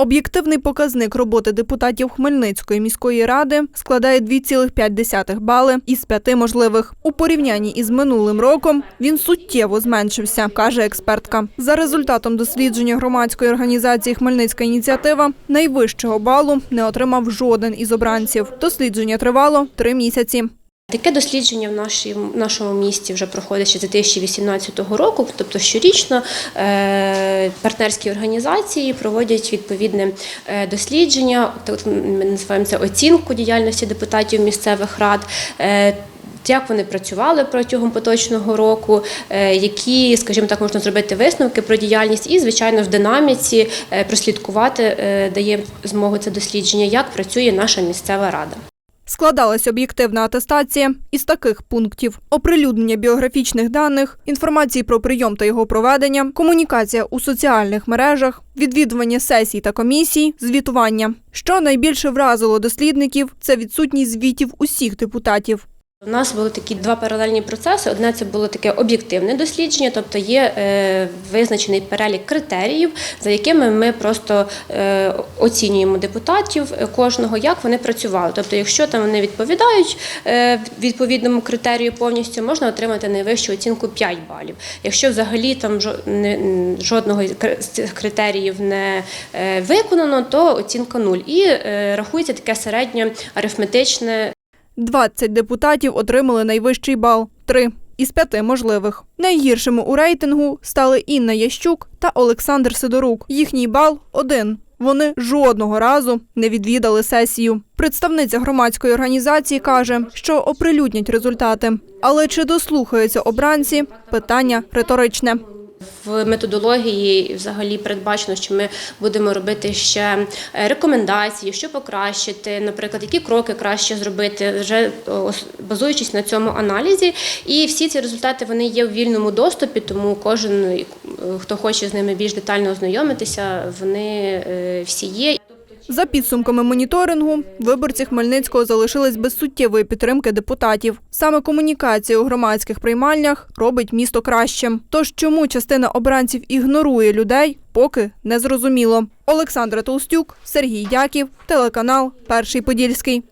Об'єктивний показник роботи депутатів Хмельницької міської ради складає 2,5 бали із п'яти можливих. У порівнянні із минулим роком він суттєво зменшився, каже експертка. За результатом дослідження громадської організації Хмельницька ініціатива найвищого балу не отримав жоден із обранців. Дослідження тривало три місяці. Таке дослідження в нашій- нашому місті вже проходить ще з 2018 року, тобто щорічно е, партнерські організації проводять відповідне е, дослідження, ми називаємо це оцінку діяльності депутатів місцевих рад. е, як вони працювали протягом поточного року, які, скажімо так, можна зробити висновки про діяльність, і, звичайно, в динаміці прослідкувати дає змогу це дослідження, як працює наша місцева рада. Складалась об'єктивна атестація із таких пунктів: оприлюднення біографічних даних, інформації про прийом та його проведення, комунікація у соціальних мережах, відвідування сесій та комісій, звітування. Що найбільше вразило дослідників, це відсутність звітів усіх депутатів. У нас були такі два паралельні процеси. Одне це було таке об'єктивне дослідження, тобто є е, визначений перелік критеріїв, за якими ми просто е, оцінюємо депутатів е, кожного, як вони працювали. Тобто, якщо там вони відповідають відповідному критерію повністю, можна отримати найвищу оцінку 5 балів. Якщо взагалі там жодного з цих критеріїв не виконано, то оцінка 0. І рахується таке середнє арифметичне 20 депутатів отримали найвищий бал три із п'яти можливих. Найгіршими у рейтингу стали Інна Ящук та Олександр Сидорук. Їхній бал один. Вони жодного разу не відвідали сесію. Представниця громадської організації каже, що оприлюднять результати. Але чи дослухаються обранці? Питання риторичне. В методології взагалі передбачено, що ми будемо робити ще е, рекомендації, що покращити, наприклад, які кроки краще зробити, вже базуючись на цьому аналізі. І всі ці результати вони є в вільному доступі, тому кожен, е, хто хоче з ними більш детально ознайомитися, вони е, всі є. За підсумками моніторингу, виборці Хмельницького залишились без суттєвої підтримки депутатів. Саме комунікація у громадських приймальнях робить місто кращим. Тож чому частина обранців ігнорує людей, поки не зрозуміло. Олександра Толстюк, Сергій Дяків, телеканал Перший Подільський.